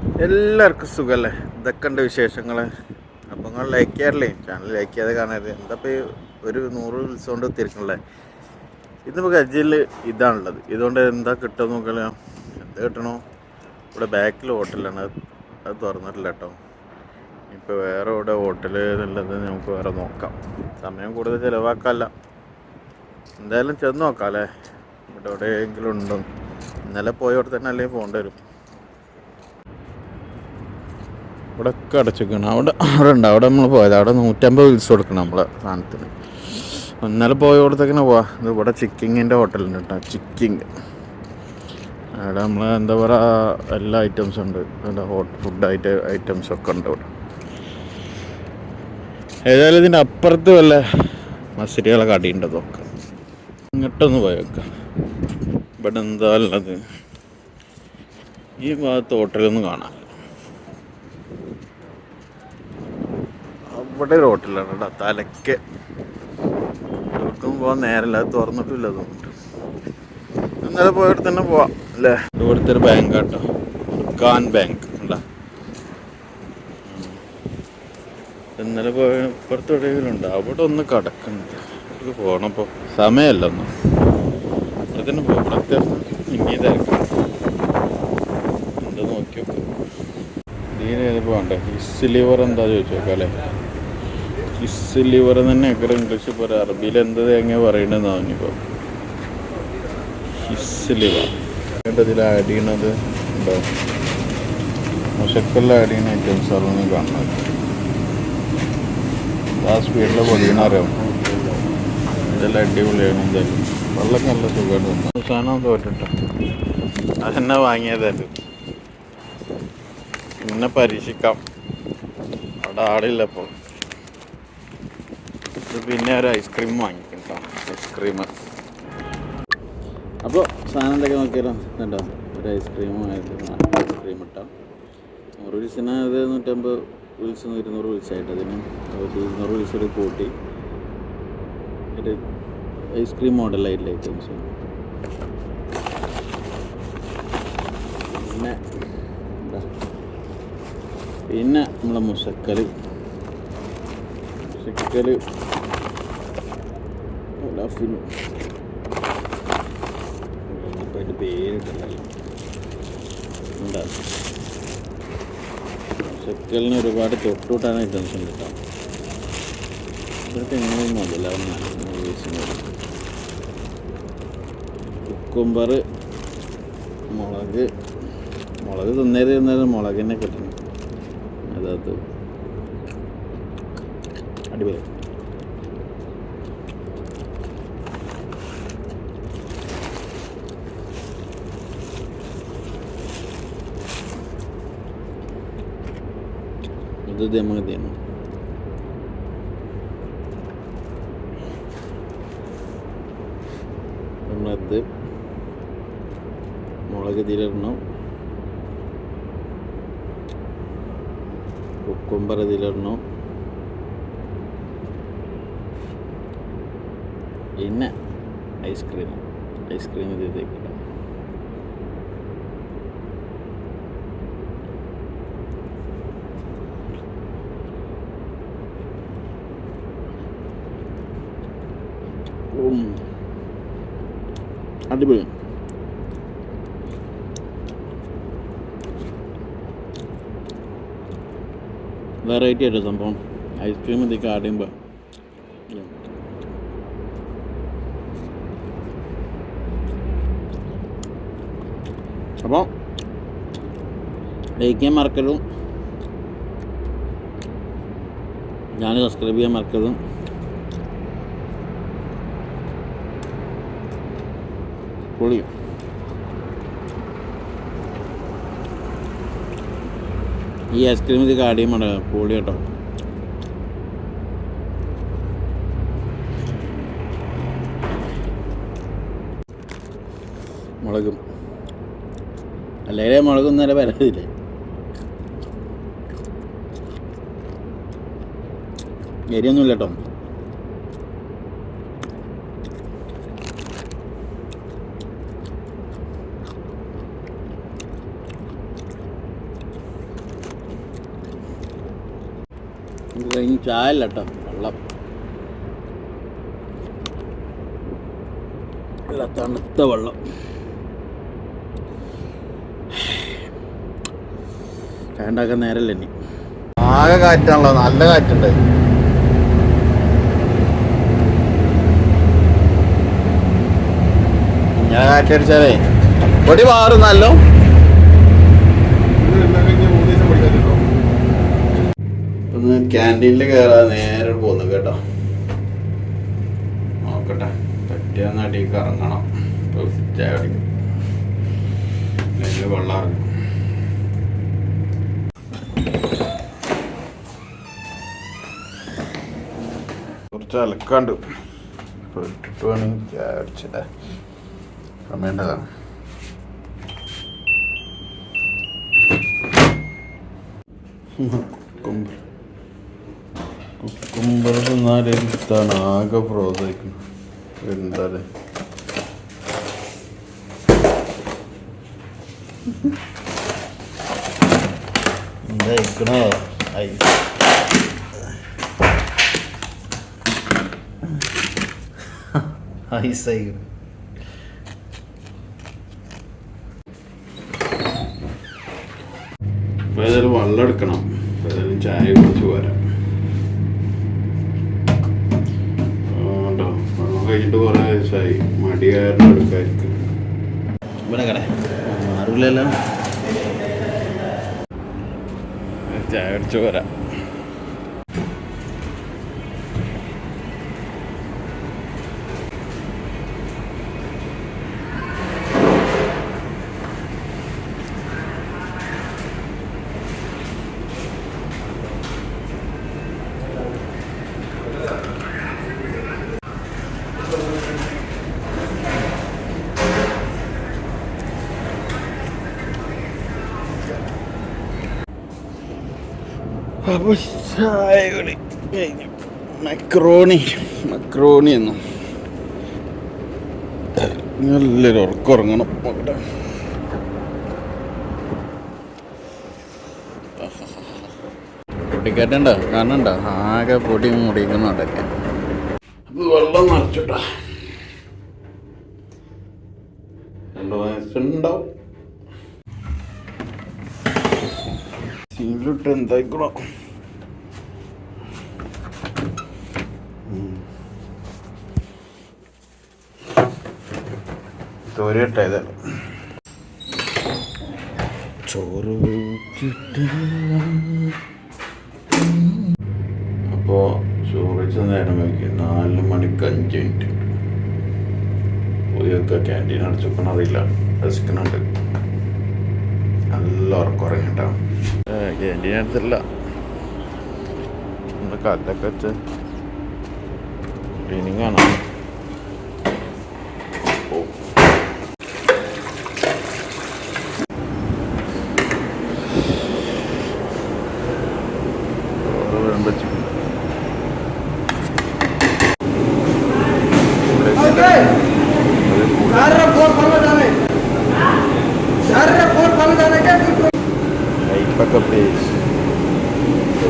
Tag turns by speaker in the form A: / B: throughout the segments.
A: എല്ലാവർക്കും സുഖമല്ലേ ഇതൊക്കെ ഉണ്ട് വിശേഷങ്ങൾ അപ്പോൾ നിങ്ങൾ ലൈക്ക് ചെയ്യാറില്ലേ? ചാനൽ ലൈക്ക് ചെയ്യാതെ കാണരുത്. എന്താ ഇപ്പോൾ ഒരു നൂറ് വിളിച്ചുകൊണ്ട് കൊണ്ട് തിരിക്കണല്ലേ ഇന്നിപ്പോൾ അജിയിൽ ഇതാണുള്ളത്. ഇതുകൊണ്ട് എന്താ കിട്ടുക നോക്കല? എന്ത് കിട്ടണോ? ഇവിടെ ബാക്കിൽ ഹോട്ടലാണ് അത് തുറന്നിട്ടില്ല കേട്ടോ. ഇപ്പോൾ വേറെ ഇവിടെ ഹോട്ടൽ എന്നുള്ളത് നമുക്ക് വേറെ നോക്കാം. സമയം കൂടുതൽ ചിലവാക്കാമല്ല എന്തായാലും ചെന്ന് നോക്കാം അല്ലേ ഇവിടെ എവിടെയെങ്കിലും ഉണ്ടോ? ഇന്നലെ പോയോടെ തന്നെ അല്ലെങ്കിൽ പോകേണ്ടി വരും. ഇവിടെ ഒക്കെ അടച്ചിരിക്കണം. അവിടെ അവിടെ ഉണ്ട്. അവിടെ നമ്മൾ പോയത്. അവിടെ നൂറ്റമ്പത് വിൽസ് കൊടുക്കണം നമ്മളെ സാധനത്തിന്. ഇന്നലെ പോയോടത്തേക്കിനെ പോവാ. ഇത് ഇവിടെ ചിക്കിങ്ങിന്റെ ഹോട്ടലുണ്ട് കേട്ടോ. ചിക്കിങ്. അവിടെ നമ്മൾ എന്താ പറയുക എല്ലാ ഐറ്റംസും ഉണ്ട്. എന്താ ഹോട്ട് ഫുഡ് ഐറ്റ ഐറ്റംസ് ഒക്കെ ഉണ്ട് ഇവിടെ. ഏതായാലും ഇതിന്റെ അപ്പുറത്ത് വല്ല മസിരികളെ കടിയുണ്ട് നോക്കാം ഇങ്ങോട്ടൊന്ന് പോയേക്കാം ഇവിടെ എന്താ ഉള്ളത്? ഈ ഭാഗത്ത് ഹോട്ടലൊന്നും കാണാം. അവിടെ റോട്ടിലാണ് കേട്ടോ തലക്ക് എവിടേക്കും പോകാൻ നേരമില്ല അത് തുറന്നിട്ടില്ല തോന്നിട്ട് ഇന്നലെ പോയിട്ട് തന്നെ പോവാം അല്ലേ? ഇവിടുത്തെ ഒരു ബാങ്ക് കേട്ടോ ഖാൻ ബാങ്ക് അല്ല ഇന്നലെ പോയ ഇപ്പുറത്ത് എവിടെയെങ്കിലും ഉണ്ട് അവിടെ ഒന്ന് കിടക്കുന്നുണ്ട്. അവിടെ പോകണപ്പോൾ സമയമല്ല ഒന്ന് അവിടെ തന്നെ പോകും ഇവിടെ അത്യാവശ്യം ഇനി തിരക്കാം. എന്താ നോക്കി നോക്കാം ഇതിന് പോകണ്ടേ? ഈ സിലിവർ എന്താ ചോദിച്ചു നോക്കാം അല്ലേ? ഹിസ് ലിവർ തന്നെ ഒക്കെ ഇംഗ്ലീഷ് പോരാ? അറബിയിൽ എന്ത് തേങ്ങ പറയണെന്ന് തോന്നിയപ്പോൾ ഇസ് ലിവർ ഇതിൽ ആഡ് ചെയ്യണത് ഉണ്ടോ മുഷക്കലിൽ ആഡ് ചെയ്യുന്ന ഐറ്റംസ് അതൊന്നും കാണുന്നത് ആ സ്പീഡിൽ പൊടിയണ അറിയാം. ഇതെല്ലാം അടിപൊളിയാണ് എന്തായാലും. വെള്ളം നല്ല സുഖമായിട്ട് പിന്നെ പരീക്ഷിക്കാം. അവിടെ ആളില്ല പിന്നെ ഒരു ഐസ്ക്രീം വാങ്ങിക്കും ഐസ്ക്രീം അപ്പോൾ സാധനം എന്തൊക്കെ നോക്കിയാലോ? കണ്ടോ ഒരു ഐസ്ക്രീം ഐസ്ക്രീം ഇട്ടാം. നൂറ് വിൽസിന് അത് നൂറ്റമ്പത് വിൽസ് ഇരുന്നൂറ് വിൽസായിട്ട് അതിന്. ഇരുന്നൂറ് വിൽസ് ഒരു കൂട്ടി. ഒരു ഐസ്ക്രീം മോഡലായിട്ടുള്ള ഐറ്റംസ് പിന്നെ പിന്നെ നമ്മളെ മുസക്കൽ മുസക്കൽ ഫുലാഫിൻ അതിന്റെ പേരിട്ടല്ലോ എന്താ? മുസക്കലിന് ഒരുപാട് തൊട്ടുകൂട്ടാൻ ടെൻഷൻ കിട്ടാം. ഇതൊക്കെ എങ്ങനെ മുതലാവുന്ന കുക്കുംബർ മുളക് മുളക് തിന്നേത് തിന്നേരം മുളകിനെ കിട്ടണം. അതത് അടിപൊളി. ഇത് ദമതിയാണ് നമ്മളത് മുളക് ഇതിലിടണം കുക്കുംബർ ഇതിലിടണം പിന്നെ ഐസ്ക്രീം ഐസ്ക്രീം ഇതിലേക്ക് അടിപൊളി. വെറൈറ്റി ആയിട്ട് സംഭവം. ഐസ്ക്രീം ഇതൊക്കെ ആടുമ്പോൾ അപ്പോൾ ലൈക്ക് ചെയ്യാൻ മറക്കലും ഞാൻ സബ്സ്ക്രൈബ് ചെയ്യാൻ മറക്കലും പൊളി. ഈ ഐസ്ക്രീം ഇത് കാടിയും വേണ്ട പൊളി കേട്ടോ. മുളകും. അല്ലെങ്കിൽ മുളകും നേരെ വരത്തില്ലേ എരിയൊന്നുമില്ല കേട്ടോ. ഇത് കഴിഞ്ഞ് ചായ അല്ല കേട്ടോ വെള്ളം. നല്ല തണുത്ത വെള്ളം. ചായ ഉണ്ടാക്കാൻ നേരല്ല ഇനി? ആകെ കാറ്റാണല്ലോ നല്ല കാറ്റുണ്ട്. ഞാൻ കാറ്റടിച്ചാലേ പൊടി മാറുന്നല്ലോ ക്യാന്റീനിൽ കയറാതെ നേരെ പോകുന്നു കേട്ടോ. നോക്കട്ടെ അടിക്ക് ഇറങ്ങണം. ഇപ്പൊ ചായ കുടിക്കും. നെല്ല് വെള്ളം കുറച്ച് അലക്കാണ്ട് ഇട്ടിട്ട് വേണമെങ്കിൽ ചായ അടിച്ചിട്ടേ സമയേണ്ടതാണ് കുക്കുംബർ കുക്കുംബർ ആകെ പ്രോത്സാഹിക്കുന്നത് എന്താ എന്താ ഇക്കണോ ഐ. ഐസായിക്കണ അപ്പോൾ ഏതായാലും വെള്ളം എടുക്കണം. അപ്പോൾ ഏതായാലും ചായ കുടിച്ച് പോരാം. കഴിഞ്ഞിട്ട് കുറേ ദിവസമായി മടിയായിരുന്നു എടുക്കായിരിക്കും ഇവിടെ കട മാറില്ലല്ലോ ചായ അടിച്ചു പോരാം. അപ്പോൾ ചായ കഴിഞ്ഞു. മക്രോണി. മക്രോണി എന്നും. നല്ലൊരു ഉറക്കം ഉറങ്ങണം നോക്കട്ടെ പൊടിക്കാറ്റുണ്ടോ? കാണണ്ടോ ആകെ പൊടി മുടിക്കുന്നുണ്ടൊക്കെ അപ്പോൾ വെള്ളം നിറച്ചിട്ടാ. രണ്ട് വയസ്സുണ്ടാവും സീലിട്ട് എന്തായിക്കണോ തോരട്ടെ ചോറ് അപ്പോൾ ചോറിച്ച നേരം വയ്ക്കും നാല് മണിക്ക് അഞ്ച് മിനിറ്റ്. പുതിയൊക്കെ ക്യാന്റീൻ അടച്ചോക്കണം അറിയില്ല. രസിക്കുന്നുണ്ട് നല്ല ഉറക്കം ഉറങ്ങിട്ടാണ് അടുത്തല്ല നമ്മുടെ കല്ലൊക്കെ വെച്ച് ക്ലീനിങ് ആണ്. ഓ. ചോറ് വേണ്ട ചിക്കൻ കൈപ്പക്ക പേര്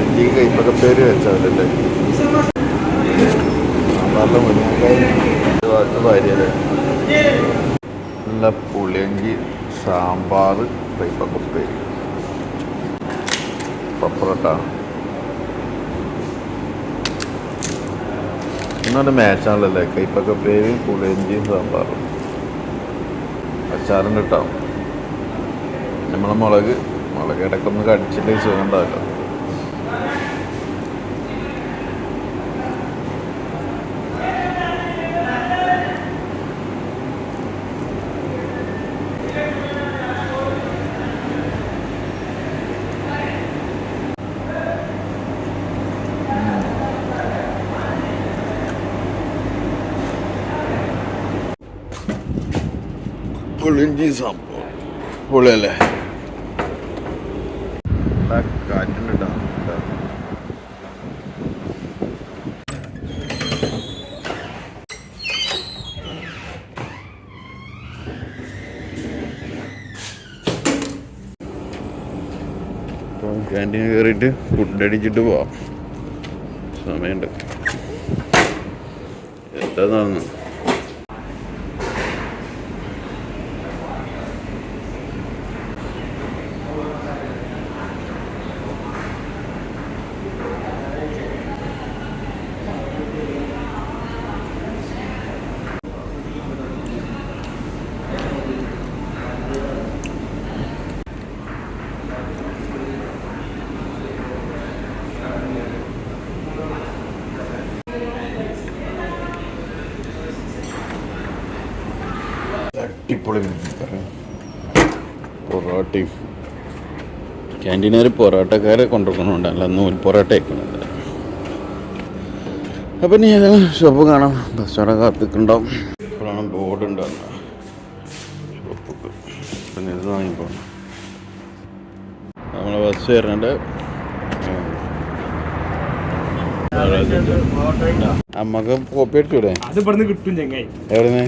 A: എനിക്ക് ഇപ്പൊക്കെ പേര് വെച്ചവരല്ലേ? ഭാര്യല്ലേ നല്ല പുളിയങ്കി സാമ്പാർ ഇപ്പൊക്കെ പേര്. പപ്പറട്ടാണ് ഇന്നൊരു മാച്ചാണല്ലേ കൈപ്പൊക്കെ പേര് പുളിയഞ്ചിയും സാമ്പാറും. അച്ചാറും കിട്ടാം നമ്മളെ മുളക് മുളക് ഇടയ്ക്കൊന്ന് കടിച്ചിട്ട് സുഖം ഉണ്ടാവില്ല പുളിഞ്ചി സംഭവം. പൊളിയല്ലേ? ക്യാന്റീനിൽ കയറിയിട്ട് ഫുഡ് അടിച്ചിട്ട് പോവാം. സമയമുണ്ട്. എന്താ നടന്നു അടിപൊളി പൊറോട്ടയും ക്യാന്റീനുകാർ പൊറോട്ടക്കാരെ കൊണ്ടുവെക്കണുണ്ട് അല്ല നൂൽ പൊറോട്ട വയ്ക്കണത് അപ്പം ഇനി ഏതെങ്കിലും ഷോപ്പ് കാണാം? ബസ് സ്റ്റാൻഡ് കാത്തിക്കുണ്ടാവും. ഇപ്പോഴാണ് ബോർഡ് ഉണ്ടാകുന്നത് ഷോപ്പ് പിന്നെ ഇത് വാങ്ങിപ്പോണം നമ്മൾ ബസ് വരുന്നുണ്ട്. അമ്മയ്ക്ക് കോപ്പി അടിച്ചൂടെ?
B: അത് ഇവിടുന്ന് കിട്ടും ചെങ്ങായി.
A: എവിടുന്ന്?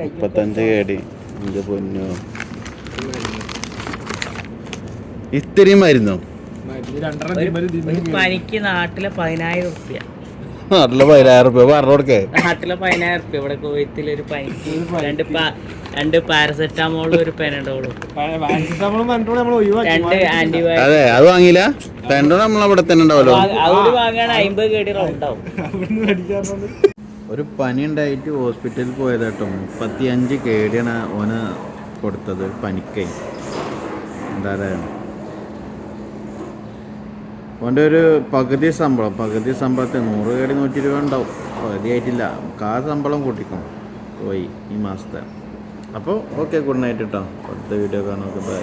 A: മുപ്പത്തഞ്ച് കേടി. എന്റെ പൊന്നു. ഇത്രയും മരുന്നോ?
C: പനിക്ക് നാട്ടിലെ പതിനായിരം റുപ്യ
A: നാട്ടിലെ പതിനായിരം റുപ്യ പറഞ്ഞു കൊടുക്കേ.
C: നാട്ടിലെ പതിനായിരം റുപ്യ ഇവിടെ കോയത്തിൽ ഒരു പനിക്ക് രണ്ട് പാ- രണ്ട് പാരസെറ്റാമോളും ഒരു പെനഡോളും.
B: പാരസെറ്റമോളും പറഞ്ഞിട്ട് നമ്മൾ ഒഴിവാക്കി.
C: രണ്ട് ആന്റിബയോട്ടിക്.
A: അതെ അത് വാങ്ങിയില്ല. പെൻഡോ നമ്മളവിടെ തന്നെ ഉണ്ടാവല്ലോ
C: അതൊരു വാങ്ങാൻ അമ്പത് കേടി റൗണ്ടാവും.
A: ഒരു പനി ഉണ്ടായിട്ട് ഹോസ്പിറ്റലിൽ പോയതാട്ടോ. മുപ്പത്തി അഞ്ച് കേടിയാണ് ഓന് കൊടുത്തത് പനിക്കൈ. എന്താ ഓന്റെ ഒരു പകുതി ശമ്പളം. പകുതി ശമ്പളത്തിൽ നൂറ് കേടി നൂറ്റി രൂപ ഉണ്ടാവും. പകുതി ആയിട്ടില്ല കാ ശമ്പളം കൂട്ടിക്കും. പോയി ഈ മാസത്തെ. അപ്പോൾ ഓക്കെ ഗുഡ് നൈറ്റ് കേട്ടോ അടുത്ത വീഡിയോ കാണാം. ബൈ.